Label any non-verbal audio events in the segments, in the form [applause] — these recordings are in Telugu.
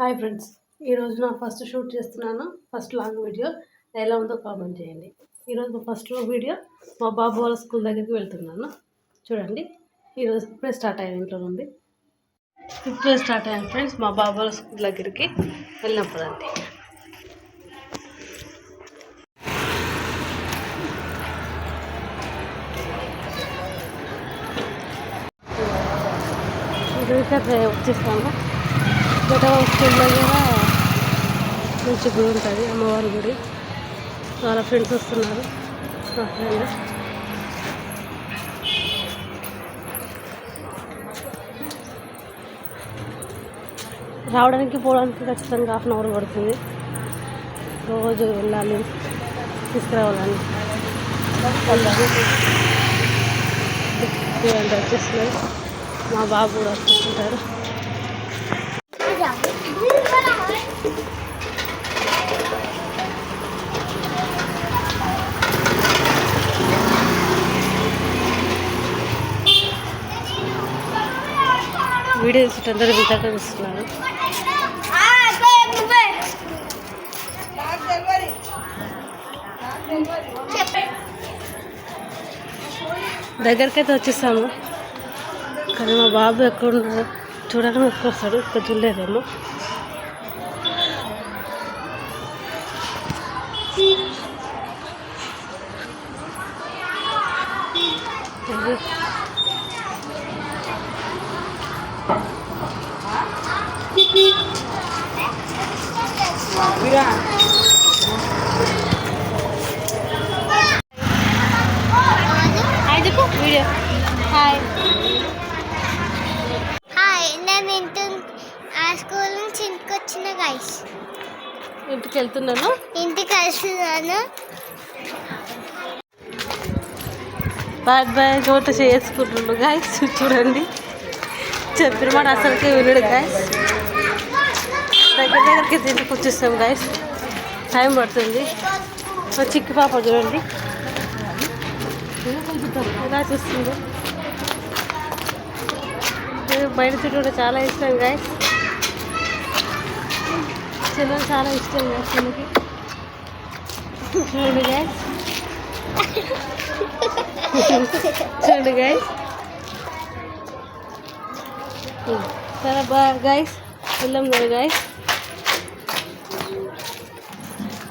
Hi friends. ఈరోజు నా ఫస్ట్ షూట్ చేస్తున్నాను. First long video. ఎలా ఉందో కామెంట్ చేయండి. ఈరోజు ఫస్ట్ వీడియో. మా బాబు వాళ్ళ స్కూల్ దగ్గరికి వెళ్తున్నాను. చూడండి. ఈరోజు ఇప్పుడే స్టార్ట్ అయ్యాను ఇంట్లో నుండి. ఇప్పుడే స్టార్ట్ అయ్యాను ఫ్రెండ్స్. మా బాబు వాళ్ళ స్కూల్ దగ్గరికి వెళ్ళినప్పుడు అండి. వచ్చేస్తాను. గొడవ స్కూల్లో కూడా మంచి గుడి ఉంటుంది అమ్మవారి గుడి. వాళ్ళ ఫ్రెండ్స్ వస్తున్నారు మా ఫ్రెండ్. రావడానికి పోవడానికి ఖచ్చితంగా హాఫ్ అన్ అవర్ పడుతుంది. రోజు వెళ్ళాలి తీసుకురావాలని. [laughs] వచ్చేస్తున్నారు మా బాబు కూడా వచ్చేస్తుంటారు వీడియో అందరూ వింతగా కనిపిస్తున్నారు దగ్గరకైతే వచ్చేసాము. కానీ మా బాబు ఎక్కడ చూడడం ఎక్కువ ఎక్కడ వస్తాడు ఇక్కడ చూడలేదేమో వీడియో హాయ్ హాయ్ నేను ఇంటి ఆ స్కూల్ నుంచి ఇంటికి వచ్చిన గైస్ ఇంటికి వెళ్తున్నాను. ఇంటికి వస్తున్నాను బాయ్ బాయ్ నోట చేసుకుంటుండు గాయస్ చూడండి. చెప్పిన మాట అసలుకే వినడు గాయస్ దగ్గర దగ్గరికి ఇంటికి వచ్చేస్తాం గాయస్ టైం పడుతుంది. చిక్కి పాప చూడండి. ఎలా చూస్తుంది. బయట తిరుగుడు చాలా ఇష్టం గాయస్ చిన్న చాలా ఇష్టం గాయస్ మనకి. చూడండి గాయస్ చూడండి గాయస్ సరే బా గాయస్ వెళ్ళాం కదా గాయస్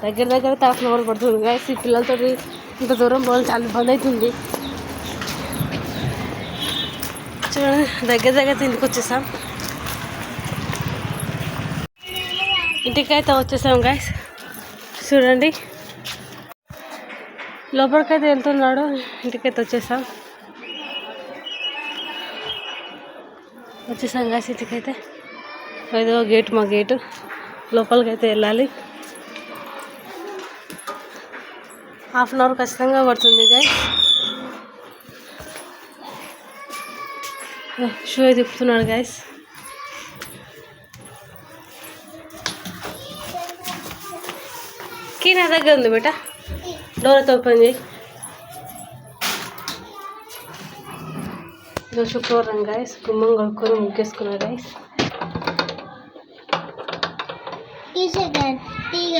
దగ్గర దగ్గర హాఫ్ అన్ అవర్ పడుతుంది గాయస్ ఈ పిల్లలతో ఇంత దూరం పోవాలి చాలా ఇబ్బంది అవుతుంది చూడండి దగ్గర దగ్గర ఇంటికి వచ్చేసాం. ఇంటికైతే వచ్చేసాం గాయస్ చూడండి. లోపలికైతే వెళ్తున్నాడు. ఇంటికైతే వచ్చేసాం. వచ్చేసాం గాయస్ ఇంటికైతే. ఏదో గేట్ మా గేటు లోపలికైతే వెళ్ళాలి. హాఫ్ అన్ అవర్ ఖచ్చితంగా పడుతుంది గాయస్ షూ తిప్పుతున్నాడు గాయస్ కీ నా దగ్గర ఉంది బేట? డోర్ ఓపెన్ చేయి. ఈరోజు శుక్రవారం గాయస్ గుమ్మం కడుక్కొని ముగ్గేసుకున్నా గాయస్ తీగ